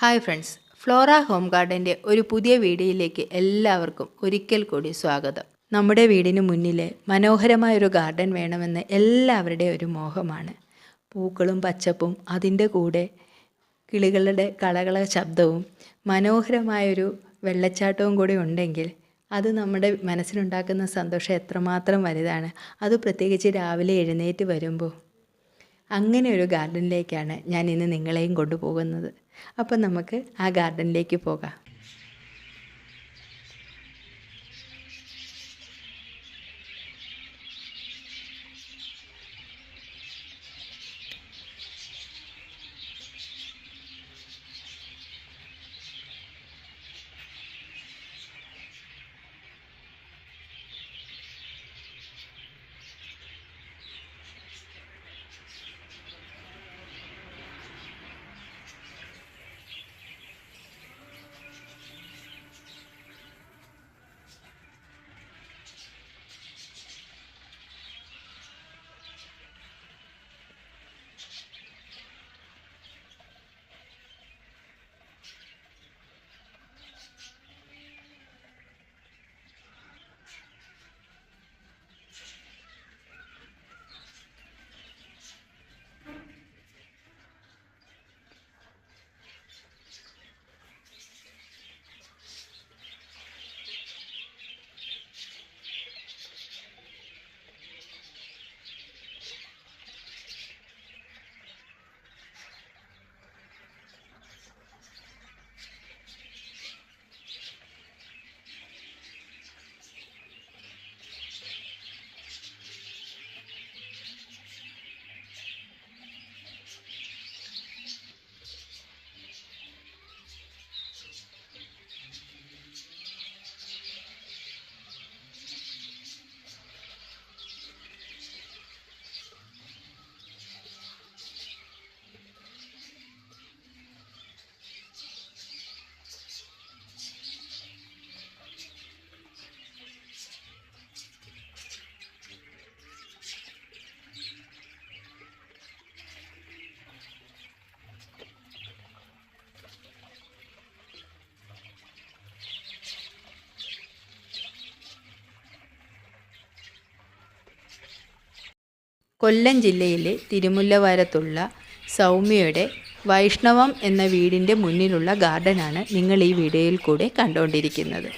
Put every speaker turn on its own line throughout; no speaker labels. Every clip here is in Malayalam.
ഹായ് ഫ്രണ്ട്സ് ഫ്ലോറ ഹോം ഗാർഡന്റെ ഒരു പുതിയ വീഡിയോയിലേക്ക് എല്ലാവർക്കും ഒരിക്കൽ കൂടി സ്വാഗതം. നമ്മുടെ വീടിന് മുന്നിലെ മനോഹരമായൊരു ഗാർഡൻ വേണമെന്ന് എല്ലാവരുടെയും ഒരു മോഹമാണ്. പൂക്കളും പച്ചപ്പും അതിന്റെ കൂടെ കിളികളുടെ കളകള ശബ്ദവും മനോഹരമായൊരു വെള്ളച്ചാട്ടവും കൂടി ഉണ്ടെങ്കിൽ അത് നമ്മുടെ മനസ്സിനുണ്ടാക്കുന്ന സന്തോഷം എത്രമാത്രം വലുതാണ്. അത് പ്രത്യേകിച്ച് രാവിലെ എഴുന്നേറ്റ് വരുമ്പോൾ അങ്ങനെ ഒരു ഗാർഡനിലേക്കാണ് ഞാൻ ഇന്ന് നിങ്ങളെയും കൊണ്ടുപോകുന്നത്. അപ്പം നമുക്ക് ആ ഗാർഡനിലേക്ക് പോകാം. കൊല്ലം ജില്ലയിലെ തിരുമുല്ലവരത്തുള്ള സൗമ്യയുടെ വൈഷ്ണവം എന്ന വീടിന്റെ മുന്നിലുള്ള ഗാർഡനാണ് നിങ്ങൾ ഈ വീഡിയോയിൽ കൂടെ കണ്ടുകൊണ്ടിരിക്കുന്നത്.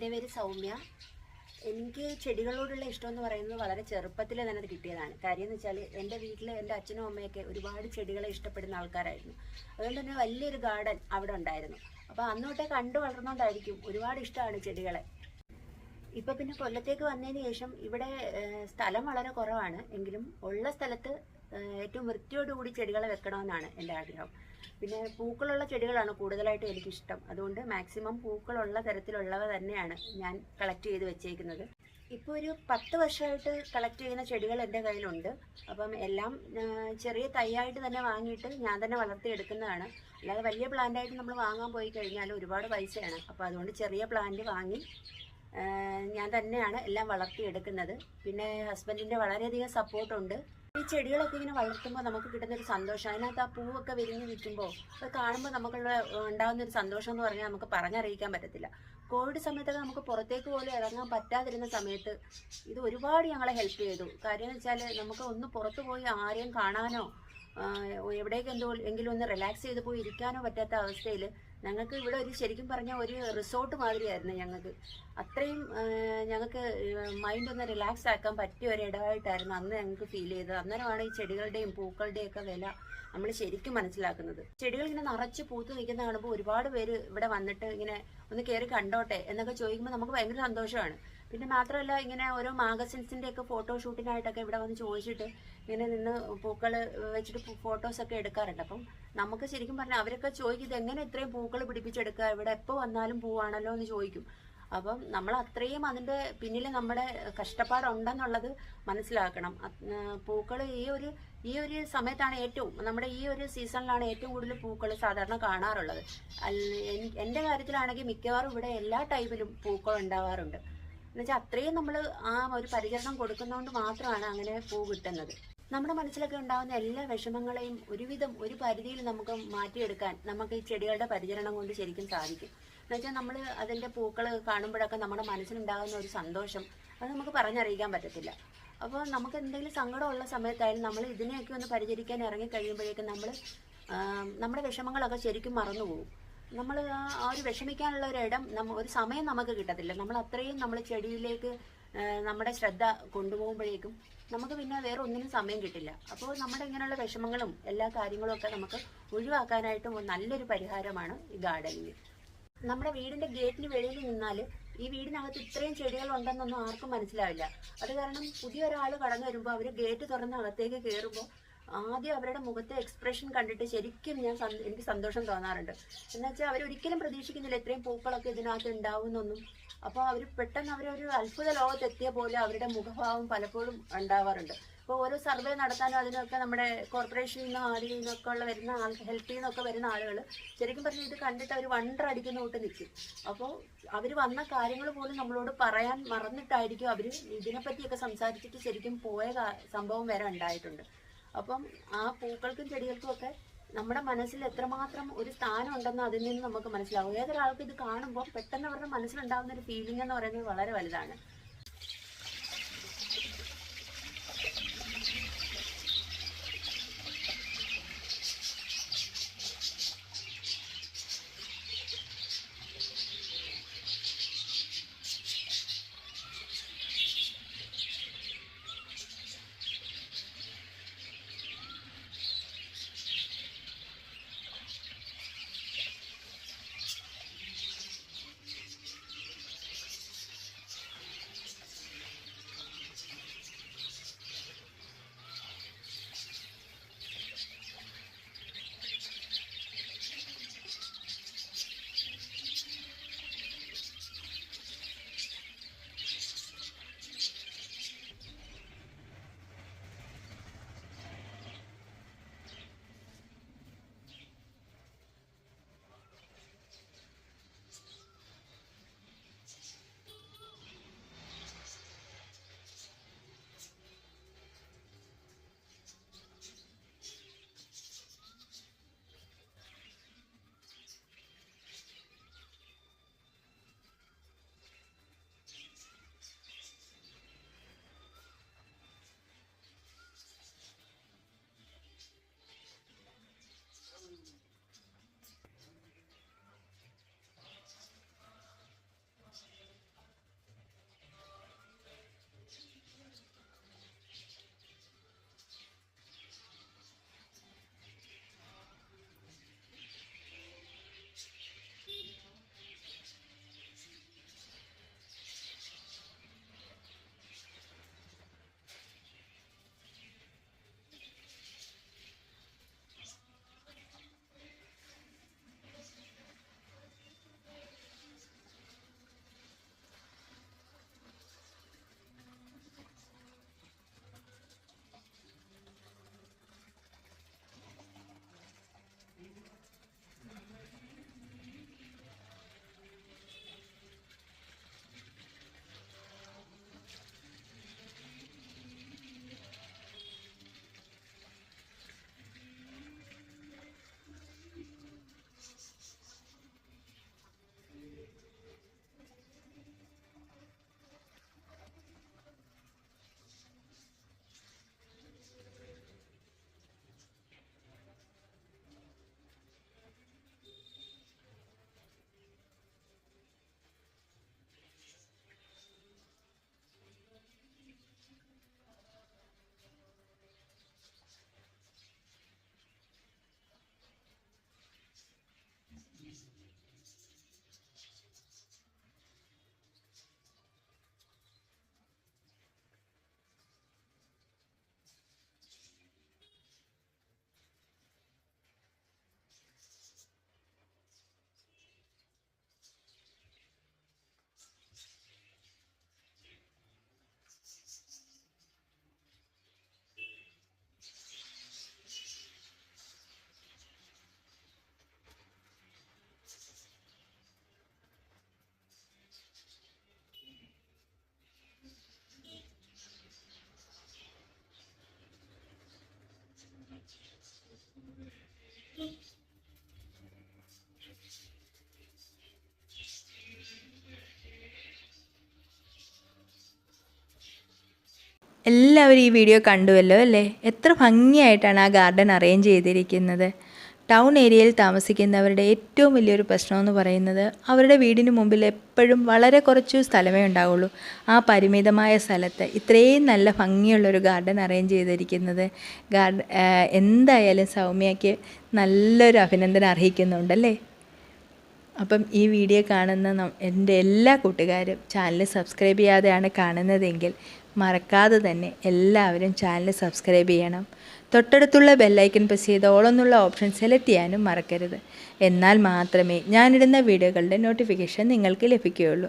എന്റെ പേര് സൗമ്യ. എനിക്ക് ചെടികളോടുള്ള ഇഷ്ടം എന്ന് പറയുന്നത് വളരെ ചെറുപ്പത്തിൽ തന്നെ അത് കിട്ടിയതാണ്. കാര്യം എന്ന് വെച്ചാൽ എന്റെ വീട്ടിൽ എന്റെ അച്ഛനും അമ്മയൊക്കെ ഒരുപാട് ചെടികളെ ഇഷ്ടപ്പെടുന്ന ആൾക്കാരായിരുന്നു. അതുകൊണ്ട് തന്നെ വലിയൊരു ഗാർഡൻ അവിടെ ഉണ്ടായിരുന്നു. അപ്പോൾ അന്നോട്ടെ കണ്ടു വളർന്നുകൊണ്ടായിരിക്കും ഒരുപാട് ഇഷ്ടമാണ് ചെടികളെ. ഇപ്പം പിന്നെ കൊല്ലത്തേക്ക് വന്നതിന് ശേഷം ഇവിടെ സ്ഥലം വളരെ കുറവാണ്. എങ്കിലും ഉള്ള സ്ഥലത്ത് ഏറ്റവും വൃത്തിയോടുകൂടി ചെടികളെ വെക്കണമെന്നാണ് എന്റെ ആഗ്രഹം. പിന്നെ പൂക്കളുള്ള ചെടികളാണ് കൂടുതലായിട്ടും എനിക്കിഷ്ടം. അതുകൊണ്ട് മാക്സിമം പൂക്കളുള്ള തരത്തിലുള്ളവ തന്നെയാണ് ഞാൻ കളക്ട് ചെയ്ത് വെച്ചേക്കുന്നത്. ഇപ്പോൾ ഒരു പത്ത് വർഷമായിട്ട് കളക്ട് ചെയ്യുന്ന ചെടികൾ എന്റെ കയ്യിലുണ്ട്. അപ്പം എല്ലാം ചെറിയ തൈയായിട്ട് തന്നെ വാങ്ങിയിട്ട് ഞാൻ തന്നെ വളർത്തിയെടുക്കുന്നതാണ്. അല്ലാതെ വലിയ പ്ലാന്റായിട്ട് നമ്മൾ വാങ്ങാൻ പോയി കഴിഞ്ഞാൽ ഒരുപാട് പൈസയാണ്. അപ്പോൾ അതുകൊണ്ട് ചെറിയ പ്ലാന്റ് വാങ്ങി ഞാൻ തന്നെയാണ് എല്ലാം വളർത്തിയെടുക്കുന്നത്. പിന്നെ ഹസ്ബൻഡിന്റെ വളരെയധികം സപ്പോർട്ടുണ്ട് ഈ ചെടികളൊക്കെ ഇങ്ങനെ വളർത്തുമ്പോൾ നമുക്ക് കിട്ടുന്ന ഒരു സന്തോഷം. അതിനകത്ത് ആ പൂവൊക്കെ വിരിഞ്ഞ് നിൽക്കുമ്പോൾ അത് കാണുമ്പോൾ നമുക്കുള്ള ഉണ്ടാകുന്ന ഒരു സന്തോഷം എന്ന് പറഞ്ഞാൽ നമുക്ക് പറഞ്ഞറിയിക്കാൻ പറ്റത്തില്ല. കോവിഡ് സമയത്തൊക്കെ നമുക്ക് പുറത്തേക്ക് പോലും ഇറങ്ങാൻ പറ്റാതിരുന്ന സമയത്ത് ഇത് ഒരുപാട് ഞങ്ങളെ ഹെൽപ്പ് ചെയ്തു. കാര്യം എന്ന് വെച്ചാൽ നമുക്ക് ഒന്ന് പുറത്തു പോയി ആരെയും കാണാനോ എവിടേക്ക് എന്തോ എങ്കിലും ഒന്ന് റിലാക്സ് ചെയ്ത് പോയി ഇരിക്കാനോ പറ്റാത്ത അവസ്ഥയിൽ ഞങ്ങൾക്ക് ഇവിടെ ഒരു ശരിക്കും പറഞ്ഞാൽ ഒരു റിസോർട്ട് മാതിരിയായിരുന്നു ഞങ്ങൾക്ക്. അത്രയും ഞങ്ങൾക്ക് മൈൻഡ് ഒന്ന് റിലാക്സ് ആക്കാൻ പറ്റിയ ഒരു ഇടമായിട്ടായിരുന്നു അന്ന് ഞങ്ങൾക്ക് ഫീൽ ചെയ്തത്. അന്നേരമാണ് ഈ ചെടികളുടെയും പൂക്കളുടെയും ഒക്കെ വില നമ്മൾ ശരിക്കും മനസ്സിലാക്കുന്നത്. ചെടികൾ ഇങ്ങനെ നിറച്ച് പൂത്ത് നിൽക്കുന്ന കാണുമ്പോൾ ഒരുപാട് പേര് ഇവിടെ വന്നിട്ട് ഇങ്ങനെ ഒന്ന് കയറി കണ്ടോട്ടെ എന്നൊക്കെ ചോദിക്കുമ്പോൾ നമുക്ക് ഭയങ്കര സന്തോഷമാണ്. പിന്നെ മാത്രമല്ല ഇങ്ങനെ ഓരോ മാഗസിൻസിന്റെ ഒക്കെ ഫോട്ടോ ഷൂട്ടിനായിട്ടൊക്കെ ഇവിടെ വന്ന് ചോദിച്ചിട്ട് ഇങ്ങനെ നിന്ന് പൂക്കൾ വെച്ചിട്ട് ഫോട്ടോസ് ഒക്കെ എടുക്കാറുണ്ട്. അപ്പം നമുക്ക് ശരിക്കും പറഞ്ഞാൽ അവരൊക്കെ ചോദിക്കും ഇത് എങ്ങനെ ഇത്രയും പൂക്കൾ പിടിപ്പിച്ചെടുക്കുക ഇവിടെ എപ്പോൾ വന്നാലും പൂവാണല്ലോ എന്ന് ചോദിക്കും. അപ്പം നമ്മൾ അത്രയും അതിന്റെ പിന്നിൽ നമ്മുടെ കഷ്ടപ്പാടുണ്ടെന്നുള്ളത് മനസ്സിലാക്കണം. പൂക്കൾ ഈ ഒരു ഈ ഒരു സമയത്താണ് ഏറ്റവും നമ്മുടെ ഈ ഒരു സീസണിലാണ് ഏറ്റവും കൂടുതൽ പൂക്കൾ സാധാരണ കാണാറുള്ളത്. എന്റെ കാര്യത്തിലാണെങ്കിൽ മിക്കവാറും ഇവിടെ എല്ലാ ടൈപ്പിലും പൂക്കൾ ഉണ്ടാവാറുണ്ട്. എന്നുവെച്ചാൽ അത്രയും നമ്മൾ ആ ഒരു പരിചരണം കൊടുക്കുന്നതുകൊണ്ട് മാത്രമാണ് അങ്ങനെ പൂ കിട്ടുന്നത്. നമ്മുടെ മനസ്സിലൊക്കെ ഉണ്ടാകുന്ന എല്ലാ വിഷമങ്ങളെയും ഒരുവിധം ഒരു പരിധിയിൽ നമുക്ക് മാറ്റിയെടുക്കാൻ നമുക്ക് ഈ ചെടികളുടെ പരിചരണം കൊണ്ട് ശരിക്കും സാധിക്കും. എന്നുവെച്ചാൽ നമ്മൾ അതിന്റെ പൂക്കൾ കാണുമ്പോഴൊക്കെ നമ്മുടെ മനസ്സിലുണ്ടാകുന്ന ഒരു സന്തോഷം അത് നമുക്ക് പറഞ്ഞറിയിക്കാൻ പറ്റത്തില്ല. അപ്പോൾ നമുക്ക് എന്തെങ്കിലും സങ്കടമുള്ള സമയത്തായാലും നമ്മൾ ഇതിനെയൊക്കെ ഒന്ന് പരിചരിക്കാൻ ഇറങ്ങി കഴിയുമ്പോഴേക്കും നമ്മൾ നമ്മുടെ വിഷമങ്ങളൊക്കെ ശരിക്കും മറന്നു പോകും നമ്മൾ ആ ഒരു വിഷമിക്കാനുള്ള ഒരു ഇടം ഒരു സമയം നമുക്ക് കിട്ടത്തില്ല. നമ്മൾ അത്രയും നമ്മൾ ചെടിയിലേക്ക് നമ്മുടെ ശ്രദ്ധ കൊണ്ടുപോകുമ്പോഴേക്കും നമുക്ക് പിന്നെ വേറെ ഒന്നിനും സമയം കിട്ടില്ല. അപ്പോൾ നമ്മുടെ ഇങ്ങനെയുള്ള വിഷമങ്ങളും എല്ലാ കാര്യങ്ങളും ഒക്കെ നമുക്ക് ഒഴിവാക്കാനായിട്ടും നല്ലൊരു പരിഹാരമാണ് ഈ ഗാർഡനിങ്. നമ്മുടെ വീടിന്റെ ഗേറ്റിന് വെളിയിൽ നിന്നാൽ ഈ വീടിനകത്ത് ഇത്രയും ചെടികൾ ഉണ്ടെന്നൊന്നും ആർക്കും മനസ്സിലാവില്ല. അത് കാരണം പുതിയൊരാൾ കടന്നു വരുമ്പോൾ അവർ ഗേറ്റ് തുറന്ന് അകത്തേക്ക് കയറുമ്പോൾ ആദ്യം അവരുടെ മുഖത്തെ എക്സ്പ്രഷൻ കണ്ടിട്ട് ശരിക്കും ഞാൻ എനിക്ക് സന്തോഷം തോന്നാറുണ്ട്. എന്നുവെച്ചാൽ അവർ ഒരിക്കലും പ്രതീക്ഷിക്കുന്നില്ല ഇത്രയും പൂക്കളൊക്കെ ഇതിനകത്ത് ഉണ്ടാവുന്നൊന്നും അപ്പോൾ അവർ പെട്ടെന്ന് അവരൊരു അത്ഭുത ലോകത്തെത്തിയ പോലെ അവരുടെ മുഖഭാവം പലപ്പോഴും ഉണ്ടാവാറുണ്ട്. അപ്പോൾ ഓരോ സർവേ നടത്താനും അതിനൊക്കെ നമ്മുടെ കോർപ്പറേഷനിൽ നിന്നോ ആരിൽ നിന്നൊക്കെ ഉള്ള വരുന്ന ആൾ ഹെൽത്തിൽ നിന്നൊക്കെ വരുന്ന ആളുകൾ ശരിക്കും പറഞ്ഞാൽ ഇത് കണ്ടിട്ട് അവർ വണ്ടർ അടിക്കുന്ന കൂട്ട് നിൽക്കും അപ്പോൾ അവർ വന്ന കാര്യങ്ങൾ പോലും നമ്മളോട് പറയാൻ മറന്നിട്ടായിരിക്കും അവർ ഇതിനെപ്പറ്റിയൊക്കെ സംസാരിച്ചിട്ട് ശരിക്കും പോയ സംഭവം വരെ ഉണ്ടായിട്ടുണ്ട്. അപ്പം ആ പൂക്കൾക്കും ചെടികൾക്കും ഒക്കെ നമ്മുടെ മനസ്സിൽ എത്രമാത്രം ഒരു സ്ഥാനം ഉണ്ടെന്ന് അതിൽ നിന്ന് നമുക്ക് മനസ്സിലാവും. ഏതൊരാൾക്കും ഇത് കാണുമ്പോൾ പെട്ടെന്ന് അവരുടെ മനസ്സിലുണ്ടാകുന്ന ഒരു ഫീലിംഗ് എന്ന് പറയുന്നത് വളരെ വലുതാണ്.
എല്ലാവരും ഈ വീഡിയോ കണ്ടുവല്ലോ അല്ലേ? എത്ര ഭംഗിയായിട്ടാണ് ആ ഗാർഡൻ അറേഞ്ച് ചെയ്തിരിക്കുന്നത്. ടൗൺ ഏരിയയിൽ താമസിക്കുന്നവരുടെ ഏറ്റവും വലിയൊരു പ്രശ്നമെന്ന് പറയുന്നത് അവരുടെ വീടിന് മുമ്പിൽ എപ്പോഴും വളരെ കുറച്ച് സ്ഥലമേ ഉണ്ടാവുള്ളൂ. ആ പരിമിതമായ സ്ഥലത്ത് ഇത്രയും നല്ല ഭംഗിയുള്ളൊരു ഗാർഡൻ അറേഞ്ച് ചെയ്തിരിക്കുന്നത്. ഗാർഡൻ എന്തായാലും സൗമ്യയ്ക്ക് നല്ലൊരു അഭിനന്ദനം അർഹിക്കുന്നുണ്ടല്ലേ? അപ്പം ഈ വീഡിയോ കാണുന്ന എന്റെ എല്ലാ കൂട്ടുകാരും ചാനൽ സബ്സ്ക്രൈബ് ചെയ്യാതെയാണ് കാണുന്നതെങ്കിൽ മറക്കാതെ തന്നെ എല്ലാവരും ചാനൽ സബ്സ്ക്രൈബ് ചെയ്യണം. തൊട്ടടുത്തുള്ള ബെല്ലൈക്കൺ പ്രസ് ചെയ്ത് ഓളെന്നുള്ള ഓപ്ഷൻ സെലക്ട് ചെയ്യാനും മറക്കരുത്. എന്നാൽ മാത്രമേ ഞാനിടുന്ന വീഡിയോകളുടെ നോട്ടിഫിക്കേഷൻ നിങ്ങൾക്ക് ലഭിക്കുകയുള്ളൂ.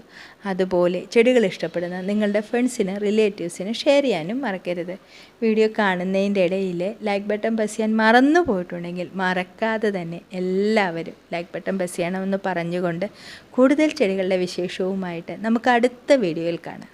അതുപോലെ ചെടികൾ ഇഷ്ടപ്പെടുന്ന നിങ്ങളുടെ ഫ്രണ്ട്സിന് റിലേറ്റീവ്സിന് ഷെയർ ചെയ്യാനും മറക്കരുത്. വീഡിയോ കാണുന്നതിന്റെ ഇടയിൽ ലൈക്ക് ബട്ടൺ പ്രസ് ചെയ്യാൻ മറന്നു പോയിട്ടുണ്ടെങ്കിൽ മറക്കാതെ തന്നെ എല്ലാവരും ലൈക്ക് ബട്ടൺ പ്രസ് ചെയ്യണമെന്ന് പറഞ്ഞുകൊണ്ട് കൂടുതൽ ചെടികളുടെ വിശേഷവുമായിട്ട് നമുക്ക് അടുത്ത വീഡിയോയിൽ കാണാം.